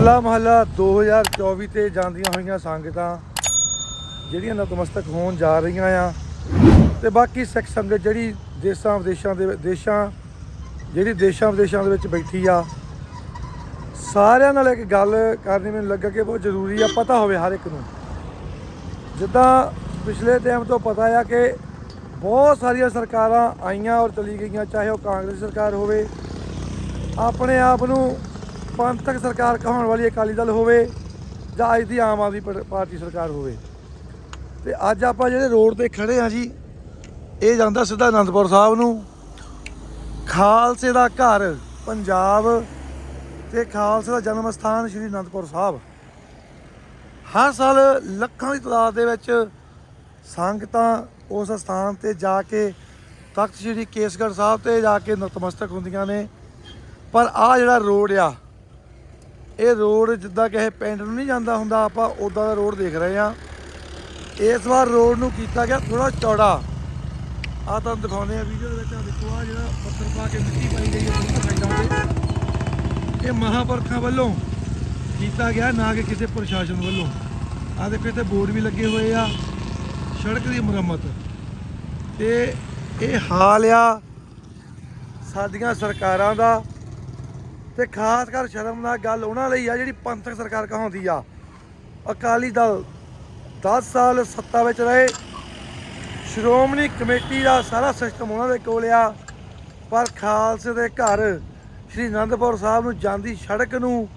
ਹੋਲਾ ਮਹੱਲਾ 2024 ਤੇ ਜਾਂਦੀਆਂ ਹੋਈਆਂ ਸੰਗਤਾਂ, ਜਿਹੜੀਆਂ ਨਤਮਸਤਕ ਹੋਣ ਜਾ ਰਹੀਆਂ ਆ। ਤੇ ਬਾਕੀ ਸਿੱਖ ਸੰਗਤ ਜਿਹੜੀ ਦੇਸ਼ਾਂ ਵਿਦੇਸ਼ਾਂ ਦੇ ਦੇਸ਼ਾਂ, ਜਿਹੜੀ ਦੇਸ਼ਾਂ ਵਿਦੇਸ਼ਾਂ ਦੇ ਵਿੱਚ ਬੈਠੀ ਆ, ਸਾਰਿਆਂ ਨਾਲ ਇੱਕ ਗੱਲ ਕਰਨੀ ਮੈਨੂੰ ਲੱਗਾ ਕਿ ਬਹੁਤ ਜ਼ਰੂਰੀ ਆ, ਪਤਾ ਹੋਵੇ ਹਰ ਇੱਕ ਨੂੰ। ਜਿੱਦਾਂ ਪਿਛਲੇ ਟਾਈਮ ਤੋਂ ਪਤਾ ਆ ਕਿ ਬਹੁਤ ਸਾਰੀਆਂ ਸਰਕਾਰਾਂ ਆਈਆਂ ਔਰ ਚਲੀ ਗਈਆਂ, ਚਾਹੇ ਉਹ ਕਾਂਗਰਸ ਸਰਕਾਰ ਹੋਵੇ, ਆਪਣੇ ਆਪ ਨੂੰ ਪੰਥਕ ਸਰਕਾਰ ਕਹਾਉਣ ਵਾਲੀ ਅਕਾਲੀ ਦਲ ਹੋਵੇ ਜਾਂ ਅੱਜ ਦੀ ਆਮ ਆਦਮੀ ਪਰ- ਪਾਰਟੀ ਸਰਕਾਰ ਹੋਵੇ। ਤੇ ਅੱਜ ਆਪਾਂ ਜਿਹੜੇ ਰੋਡ ਤੇ ਖੜੇ ਆ ਜੀ, ਇਹ ਜਾਂਦਾ ਸਿੱਧਾ ਅਨੰਦਪੁਰ ਸਾਹਿਬ ਨੂੰ। ਖਾਲਸੇ ਦਾ ਘਰ ਪੰਜਾਬ ਤੇ ਖਾਲਸੇ ਦਾ ਜਨਮ ਸਥਾਨ ਸ੍ਰੀ ਅਨੰਦਪੁਰ ਸਾਹਿਬ। ਹਰ ਸਾਲ ਲੱਖਾਂ ਦੀ ਤਾਦਾਦ ਦੇ ਵਿੱਚ ਸੰਗਤਾਂ ਉਸ ਸਥਾਨ ਤੇ ਜਾ ਕੇ ਤਖਤ ਸ੍ਰੀ ਕੇਸਗੜ੍ਹ ਸਾਹਿਬ ਤੇ ਜਾ ਕੇ ਨਤਮਸਤਕ ਹੁੰਦੀਆਂ ਨੇ। ਪਰ ਆ ਜਿਹੜਾ ਰੋਡ ਆ ਇਹ ਰੋਡ ਜਿੱਦਾਂ ਕਿਸੇ ਪਿੰਡ ਨੂੰ ਨਹੀਂ ਜਾਂਦਾ ਹੁੰਦਾ, ਆਪਾਂ ਉਦਾਂ ਦਾ ਰੋਡ ਦੇਖ ਰਹੇ ਆ ਇਸ ਵਾਰ ਰੋਡ ਨੂੰ ਕੀਤਾ ਗਿਆ ਥੋੜਾ ਚੌੜਾ। ਆ ਤੁਹਾਨੂੰ ਦਿਖਾਉਂਦੇ ਆ ਵੀਡੀਓ ਦੇ ਵਿੱਚ ਆ ਦੇਖੋ ਆ ਜਿਹੜਾ ਪੱਥਰ ਪਾ ਕੇ ਮਿੱਟੀ ਪਾਈ ਗਈ ਹੈ ਦੋਨੋਂ ਸਾਈਡਾਂ ਤੇ। ਇਹ ਮਹਾਪੁਰਖਾਂ ਵੱਲੋਂ ਕੀਤਾ ਗਿਆ, ਨਾ ਕਿ ਕਿਸੇ ਪ੍ਰਸ਼ਾਸਨ ਵੱਲੋਂ। ਆ ਦੇਖੋ, ਇੱਥੇ ਬੋਰਡ ਵੀ ਲੱਗੇ ਹੋਏ ਆ, ਸੜਕ ਦੀ ਮੁਰੰਮਤ। ਤੇ ਇਹ ਹਾਲ ਆ ਸਾਡੀਆਂ ਸਰਕਾਰਾਂ ਦਾ। ਤੇ ਖਾਸ ਕਰ ਸ਼ਰਮਨਾਕ ਗੱਲ ਉਹਨਾਂ ਲਈ ਆ ਜਿਹੜੀ ਪੰਥਕ ਸਰਕਾਰ ਕਹਾਉਂਦੀ ਆ। ਅਕਾਲੀ ਦਲ 10 ਸਾਲ ਸੱਤਾ ਵਿੱਚ ਰਹੇ। ਸ਼੍ਰੋਮਣੀ ਕਮੇਟੀ ਦਾ ਸਾਰਾ ਸਿਸਟਮ ਉਹਨਾਂ ਦੇ ਕੋਲ ਆ। ਪਰ ਖਾਲਸੇ ਦੇ ਘਰ ਸ਼੍ਰੀ ਅਨੰਦਪੁਰ ਸਾਹਿਬ ਨੂੰ ਜਾਂਦੀ ਸੜਕ ਨੂੰ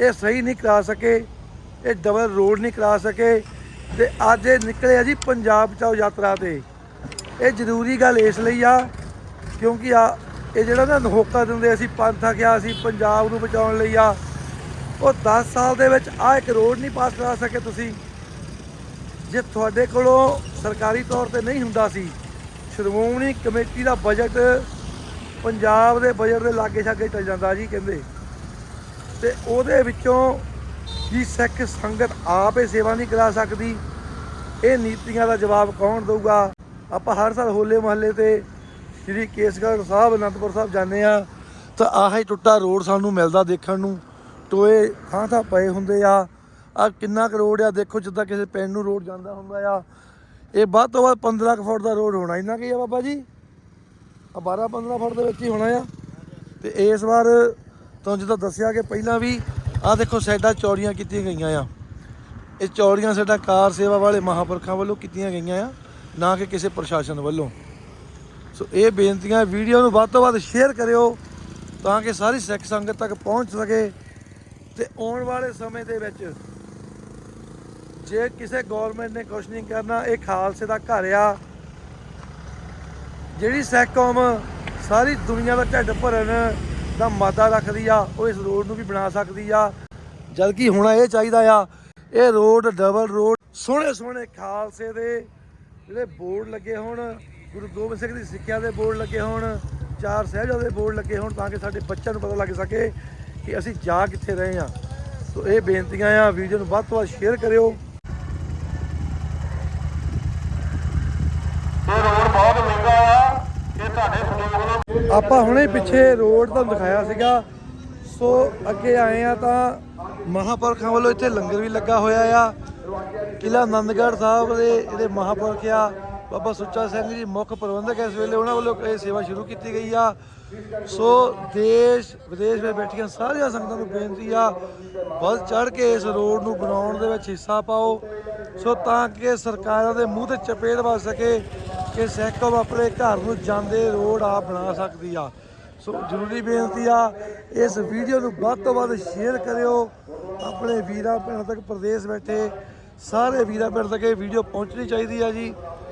ਇਹ ਸਹੀ ਨਹੀਂ ਕਰਾ ਸਕੇ। ਇਹ ਡਬਲ ਰੋਡ ਨਹੀਂ ਕਰਾ ਸਕੇ। ਤੇ ਅੱਜ ਇਹ ਨਿਕਲੇ ਆ ਜੀ ਪੰਜਾਬ ਬਚਾਓ ਯਾਤਰਾ ਤੇ। ਇਹ ਜ਼ਰੂਰੀ ਗੱਲ ਇਸ ਲਈ ਆ ਕਿਉਂਕਿ ਆ ਇਹ ਜਿਹੜਾ ਨਾ ਹੋਕਾ ਦਿੰਦੇ ਅਸੀਂ, ਪੰਥ ਆਖਿਆ ਅਸੀਂ, ਪੰਜਾਬ ਨੂੰ ਬਚਾਉਣ ਲਈ ਆ। ਉਹ 10 ਸਾਲ ਦੇ ਵਿੱਚ ਆ ਇੱਕ ਰੋਡ ਨਹੀਂ ਪਾਸ ਕਰਾ ਸਕੇ ਤੁਸੀਂ। ਜੇ ਤੁਹਾਡੇ ਕੋਲੋਂ ਸਰਕਾਰੀ ਤੌਰ ਤੇ ਨਹੀਂ ਹੁੰਦਾ ਸੀ, ਸ਼੍ਰੋਮਣੀ ਕਮੇਟੀ ਦਾ ਬਜਟ ਪੰਜਾਬ ਦੇ ਬਜਟ ਦੇ ਲਾਗੇ ਛਾਗੇ ਚੱਲ ਜਾਂਦਾ ਜੀ ਕਹਿੰਦੇ। ਤੇ ਉਹਦੇ ਵਿੱਚੋਂ ਕੀ ਸਿੱਖ ਸੰਗਤ ਆਪ ਇਹ ਸੇਵਾ ਨਹੀਂ ਕਰਾ ਸਕਦੀ? ਇਹ ਨੀਤੀਆਂ ਦਾ ਜਵਾਬ ਕੌਣ ਦੇਊਗਾ? ਆਪਾਂ ਹਰ ਸਾਲ ਹੋਲੇ ਮਹੱਲੇ ਤੇ ਸ਼੍ਰੀ ਕੇਸਗੜ੍ਹ ਸਾਹਿਬ, ਅਨੰਦਪੁਰ ਸਾਹਿਬ ਜਾਂਦੇ ਆ ਤਾਂ ਆਹ ਹੀ ਟੁੱਟਾ ਰੋਡ ਸਾਨੂੰ ਮਿਲਦਾ ਦੇਖਣ ਨੂੰ। ਟੋਏ ਥਾਂ ਥਾਂ ਪਏ ਹੁੰਦੇ ਆ। ਆ ਕਿੰਨਾ ਕੁ ਰੋਡ ਆ, ਦੇਖੋ ਜਿੱਦਾਂ ਕਿਸੇ ਪਿੰਡ ਨੂੰ ਰੋਡ ਜਾਂਦਾ ਹੁੰਦਾ ਆ। ਇਹ ਵੱਧ ਤੋਂ ਵੱਧ 15 ਕੁ ਫੁੱਟ ਦਾ ਰੋਡ ਹੋਣਾ। ਇੰਨਾ ਕੀ ਆ ਬਾਬਾ ਜੀ? ਆ 12 15 ਫੁੱਟ ਦੇ ਵਿੱਚ ਹੀ ਹੋਣਾ ਆ। ਤੇ ਇਸ ਵਾਰ ਤੁਹਾਨੂੰ ਜਿੱਦਾਂ ਦੱਸਿਆ ਕਿ ਪਹਿਲਾਂ ਵੀ ਆ ਦੇਖੋ ਸਾਈਡਾਂ ਚੌੜੀਆਂ ਕੀਤੀਆਂ ਗਈਆਂ ਆ। ਇਹ ਚੌੜੀਆਂ ਸਾਡਾ ਕਾਰ ਸੇਵਾ ਵਾਲੇ ਮਹਾਪੁਰਖਾਂ ਵੱਲੋਂ ਕੀਤੀਆਂ ਗਈਆਂ ਆ, ਨਾ ਕਿ ਕਿਸੇ ਪ੍ਰਸ਼ਾਸਨ ਵੱਲੋਂ। ਸੋ ਇਹ ਬੇਨਤੀਆਂ ਵੀਡੀਓ ਨੂੰ ਵੱਧ ਤੋਂ ਵੱਧ ਸ਼ੇਅਰ ਕਰਿਓ ਤਾਂ ਕਿ ਸਾਰੀ ਸਿੱਖ ਸੰਗਤ ਤੱਕ ਪਹੁੰਚ ਸਕੇ ਤੇ ਆਉਣ ਵਾਲੇ ਸਮੇਂ ਦੇ ਵਿੱਚ ਜੇ ਕਿਸੇ ਗਵਰਨਮੈਂਟ ਨੇ ਕੁਝ ਨਹੀਂ ਕਰਨਾ, ਇਹ ਖਾਲਸੇ ਦਾ ਘਰ ਆ। ਜਿਹੜੀ ਸਿੱਖ ਕੌਮ ਸਾਰੀ ਦੁਨੀਆ ਦਾ ਢਿੱਡ ਭਰਨ ਦਾ ਮਾਦਾ ਰੱਖਦੀ ਆ, ਉਹ ਇਸ ਰੋਡ ਨੂੰ ਵੀ ਬਣਾ ਸਕਦੀ ਆ। ਜਦਕਿ ਹੁਣ ਇਹ ਚਾਹੀਦਾ ਆ, ਇਹ ਰੋਡ ਡਬਲ ਰੋਡ ਸੋਹਣੇ ਸੋਹਣੇ ਖਾਲਸੇ ਦੇ ਜਿਹੜੇ ਬੋਰਡ ਲੱਗੇ ਹੋਣ ਗੁਰੂ ਗੋਬਿੰਦ ਸਿੰਘ ਦੀ ਸਿੱਖਿਆ ਦੇ ਬੋਰਡ ਲੱਗੇ ਹੋਣ ਚਾਰ ਸਾਹਿਬਜ਼ਾਦੇ ਦੇ ਬੋਰਡ ਲੱਗੇ ਹੋਣ ਤਾਂ ਕਿ ਸਾਡੇ ਬੱਚਿਆਂ ਨੂੰ ਪਤਾ ਲੱਗ ਸਕੇ ਕਿ ਅਸੀਂ ਜਾ ਕਿੱਥੇ ਰਹੇ ਆ ਸੋ ਇਹ ਬੇਨਤੀਆਂ ਆ ਵੀਡੀਓ ਨੂੰ ਵੱਧ ਤੋਂ ਵੱਧ ਸ਼ੇਅਰ ਕਰਿਓ। ਇਹ ਰੋਡ ਬਹੁਤ ਮਹਿੰਗਾ ਆ ਇਹ ਤੁਹਾਡੇ ਸਹਿਯੋਗ ਨਾਲ ਆਪਾਂ ਹੁਣੇ ਪਿੱਛੇ ਰੋਡ ਤੁਹਾਨੂੰ ਦਿਖਾਇਆ ਸੀਗਾ। ਸੋ ਅੱਗੇ ਆਏ ਆ ਤਾਂ ਮਹਾਪੁਰਖਾਂ ਵੱਲੋਂ ਇੱਥੇ ਲੰਗਰ ਵੀ ਲੱਗਾ ਹੋਇਆ ਆ। ਕਿਲਾ ਆਨੰਦਗੜ੍ਹ ਸਾਹਿਬ ਦੇ ਜਿਹੜੇ ਮਹਾਪੁਰਖ ਆ। ਬਾਬਾ ਸੁੱਚਾ ਸਿੰਘ ਜੀ ਮੁੱਖ ਪ੍ਰਬੰਧਕ ਇਸ ਵੇਲੇ ਉਹਨਾਂ ਵੱਲੋਂ ਇਹ ਸੇਵਾ ਸ਼ੁਰੂ ਕੀਤੀ ਗਈ ਆ। ਸੋ ਦੇਸ਼ ਵਿਦੇਸ਼ ਵਿੱਚ ਬੈਠੀਆਂ ਸਾਰੀਆਂ ਸੰਗਤਾਂ ਨੂੰ ਬੇਨਤੀ ਆ, ਵੱਧ ਚੜ ਕੇ ਇਸ ਰੋਡ ਨੂੰ ਬਣਾਉਣ ਦੇ ਵਿੱਚ ਹਿੱਸਾ ਪਾਓ। ਸੋ ਤਾਂ ਕਿ ਸਰਕਾਰਾਂ ਦੇ ਮੂੰਹ ਤੇ ਚਪੇੜ ਵੱਜ ਸਕੇ ਕਿ ਸਿੱਖ ਆਪਣੇ ਘਰ ਨੂੰ ਜਾਂਦੇ ਰੋਡ ਆ ਬਣਾ ਸਕਦੀ ਆ। ਸੋ ਜ਼ਰੂਰੀ ਬੇਨਤੀ ਆ, ਇਸ ਵੀਡੀਓ ਨੂੰ ਵੱਧ ਤੋਂ ਵੱਧ ਸ਼ੇਅਰ ਕਰਿਓ। ਆਪਣੇ ਵੀਰਾਂ ਭੈਣਾਂ ਤੱਕ ਪ੍ਰਦੇਸ਼ ਬੈਠੇ ਸਾਰੇ ਵੀਰਾਂ ਭੈਣਾਂ ਤੱਕ ਇਹ ਵੀਡੀਓ ਪਹੁੰਚਣੀ ਚਾਹੀਦੀ ਆ ਜੀ।